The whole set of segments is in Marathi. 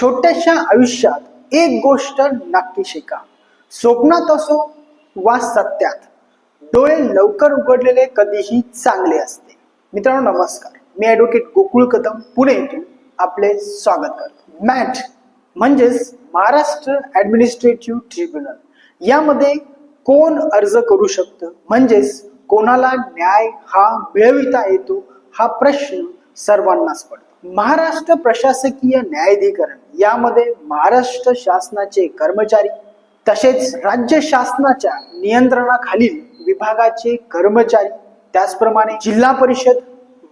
छोट्याशा आयुष्यात एक गोष्ट नक्की शिका. स्वप्नात असो वा सत्यात डोळे लवकर उघडलेले कधीही चांगले असते. मित्रांनो नमस्कार. मी ॲडव्होकेट गोकुळ कदम पुणे येथून आपले स्वागत करतो. मॅट म्हणजेच महाराष्ट्र ॲडमिनिस्ट्रेटिव्ह ट्रिब्युनल यामध्ये कोण अर्ज करू शकतं? म्हणजेच कोणाला न्याय हा मिळविता येतो? हा प्रश्न सर्वांनाच पडतो. महाराष्ट्र प्रशासकीय न्यायाधिकरण यामध्ये महाराष्ट्र शासनाचे कर्मचारी तसेच राज्य शासनाच्या नियंत्रणाखालील विभागाचे कर्मचारी त्याचप्रमाणे जिल्हा परिषद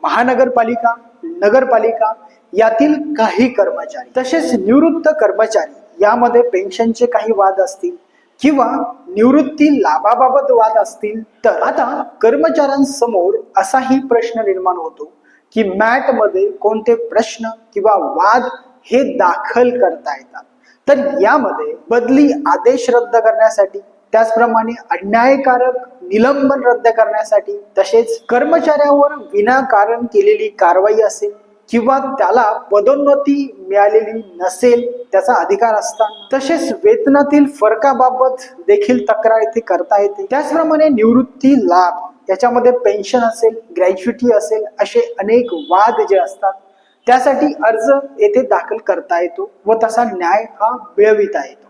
महानगरपालिका नगरपालिका यातील काही कर्मचारी तसेच निवृत्त कर्मचारी यामध्ये पेन्शनचे काही वाद असतील किंवा निवृत्ती लाभाबाबत वाद असतील तर आता कर्मचाऱ्यांसमोर असाही प्रश्न निर्माण होतो. की मॅटमध्ये कोणते प्रश्न किंवा वाद हे दाखल करता येतात. तर यामध्ये बदली आदेश रद्द करण्यासाठी त्याचप्रमाणे अन्यायकारक निलंबन रद्द करण्यासाठी तसेच कर्मचाऱ्यावर विनाकारण केलेली कारवाई असेल किंवा त्याला पदोन्नती मिळालेली नसेल त्याचा अधिकार असताना तसेच वेतनातील फरकाबाबत देखील तक्रार येथे करता येते. त्याचप्रमाणे निवृत्ती लाभ याच्यामध्ये पेन्शन असेल ग्रॅज्युटी असेल असे अनेक वाद जे असतात त्यासाठी अर्ज येथे दाखल करता येतो व तसा न्याय हा मिळविता येतो.